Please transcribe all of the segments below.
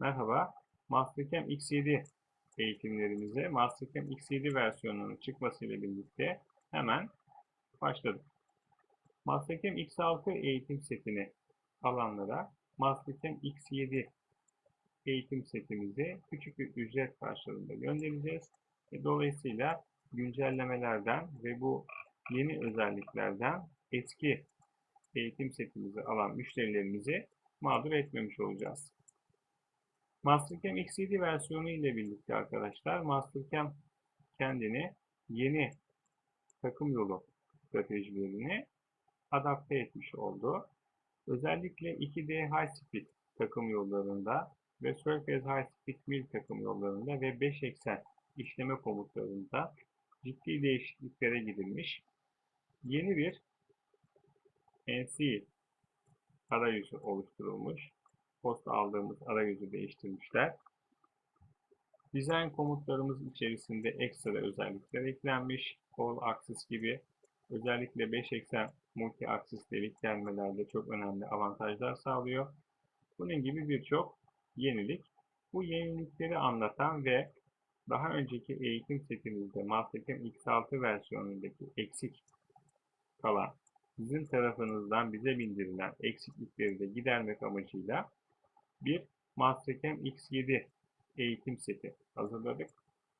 Merhaba, Mastercam X7 eğitimlerimize Mastercam X7 versiyonunun çıkmasıyla birlikte hemen başladık. Mastercam X6 eğitim setini alanlara Mastercam X7 eğitim setimizi küçük bir ücret karşılığında göndereceğiz. E, Dolayısıyla güncellemelerden ve bu yeni özelliklerden eski eğitim setimizi alan müşterilerimizi mağdur etmemiş olacağız. Mastercam X7 versiyonu ile birlikte arkadaşlar Mastercam kendini yeni takım yolu stratejilerini adapte etmiş oldu. Özellikle 2D High Speed takım yollarında ve Surface High Speed Mill takım yollarında ve 5 eksen işleme komutlarında ciddi değişikliklere gidilmiş. Yeni bir NC arayüzü oluşturulmuş. Posta aldığımız arayüzü değiştirmişler. Dizayn komutlarımız içerisinde ekstra özellikler eklenmiş. All Axis gibi özellikle 5 eksen multi axis delik gelmelerde çok önemli avantajlar sağlıyor. Bunun gibi birçok yenilik. Bu yenilikleri anlatan ve daha önceki eğitim setimizde Mastercam X6 versiyonundaki eksik kalan sizin tarafınızdan bize bildirilen eksiklikleri de gidermek amacıyla bir Mastercam X7 eğitim seti hazırladık.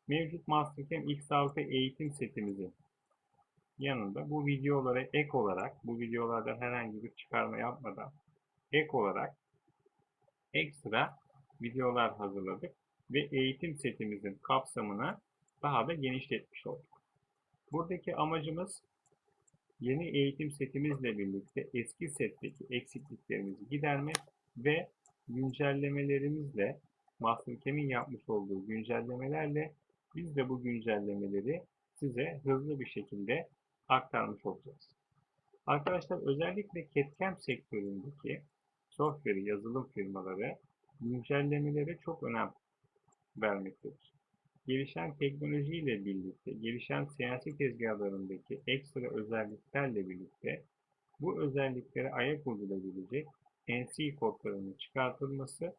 Mevcut Mastercam X6 eğitim setimizin yanında bu videolara ek olarak, bu videolardan herhangi bir çıkarma yapmadan ek olarak ekstra videolar hazırladık ve eğitim setimizin kapsamını daha da genişletmiş olduk. Buradaki amacımız yeni eğitim setimizle birlikte eski setteki eksikliklerimizi gidermek ve güncellemelerimizle Mastercam'in yapmış olduğu güncellemelerle biz de bu güncellemeleri size hızlı bir şekilde aktarmış olacağız. Arkadaşlar özellikle CAD-CAM sektöründeki software yazılım firmaları güncellemelere çok önem vermektedir. Gelişen teknolojiyle birlikte, gelişen siyasi tezgahlarındaki ekstra özelliklerle birlikte bu özelliklere ayak uydurabilecek NC kodlarının çıkartılması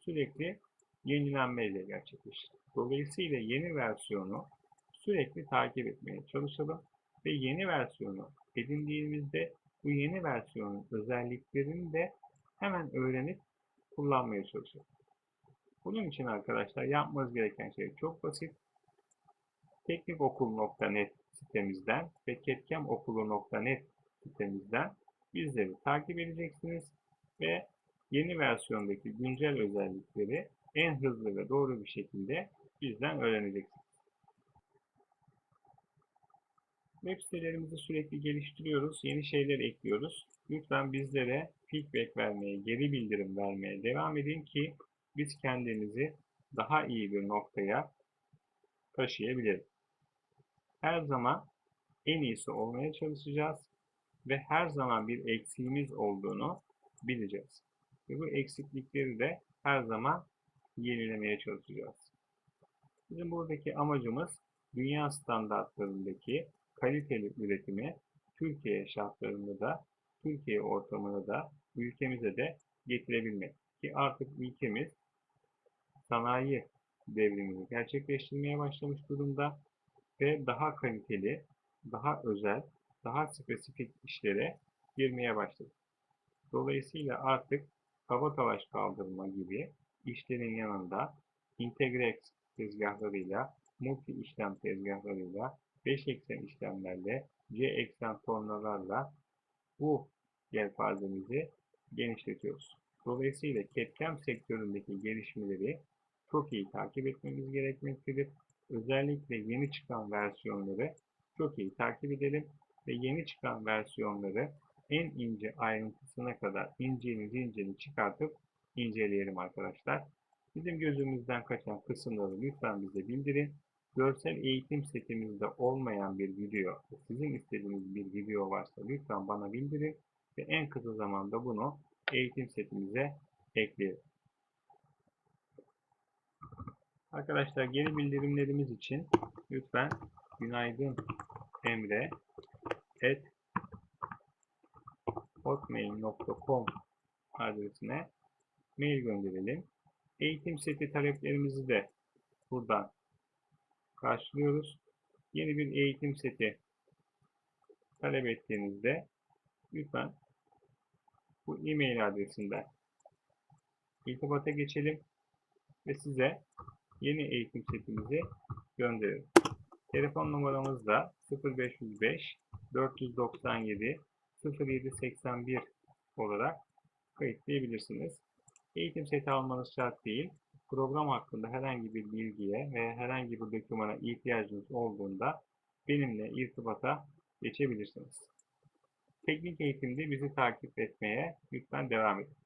sürekli yenilenmeyle gerçekleşir. Dolayısıyla yeni versiyonu sürekli takip etmeye çalışalım ve yeni versiyonu edindiğimizde bu yeni versiyonun özelliklerini de hemen öğrenip kullanmaya çalışalım. Bunun için arkadaşlar yapmanız gereken şey çok basit. Teknikokul.net sitemizden ve ketkamokulu.net sitemizden bizleri takip edeceksiniz ve yeni versiyondaki güncel özellikleri en hızlı ve doğru bir şekilde bizden öğreneceksiniz. Web sitelerimizi sürekli geliştiriyoruz, yeni şeyler ekliyoruz. Lütfen bizlere feedback vermeye, geri bildirim vermeye devam edin ki biz kendimizi daha iyi bir noktaya taşıyabiliriz. Her zaman en iyisi olmaya çalışacağız ve her zaman bir eksiğimiz olduğunu bileceğiz. Ve bu eksiklikleri de her zaman yenilemeye çalışacağız. Bizim buradaki amacımız dünya standartlarındaki kaliteli üretimi Türkiye şartlarında da, Türkiye ortamına da, ülkemize de getirebilmek. Ki artık ülkemiz sanayi devrimini gerçekleştirmeye başlamış durumda ve daha kaliteli, daha özel, daha spesifik işlere girmeye başladı. Dolayısıyla artık hava talaş kaldırma gibi işlerin yanında Integrex tezgahlarıyla, multi işlem tezgahlarıyla, 5 eksen işlemlerle, C eksen tornalarla bu yelpazemizi genişletiyoruz. Dolayısıyla CAD-CAM sektöründeki gelişmeleri çok iyi takip etmemiz gerekmektedir. Özellikle yeni çıkan versiyonları çok iyi takip edelim ve yeni çıkan versiyonları en ince ayrıntısına kadar inceni zincini çıkartıp inceleyelim arkadaşlar. Bizim gözümüzden kaçan kısımları lütfen bize bildirin. Görsel eğitim setimizde olmayan bir video, sizin istediğiniz bir video varsa lütfen bana bildirin ve en kısa zamanda bunu eğitim setimize ekleyelim. Arkadaşlar geri bildirimlerimiz için lütfen günaydın emre at hotmail.com adresine mail gönderelim. Eğitim seti taleplerimizi de buradan karşılıyoruz. Yeni bir eğitim seti talep ettiğinizde lütfen bu e-mail adresinden irtibata geçelim ve size yeni eğitim setimizi gönderelim. Telefon numaramız da 0505 497 0781 olarak kayıtlayabilirsiniz. Eğitim seti almanız şart değil. Program hakkında herhangi bir bilgiye ve herhangi bir dokümana ihtiyacınız olduğunda benimle irtibata geçebilirsiniz. Teknik eğitimde bizi takip etmeye lütfen devam edin.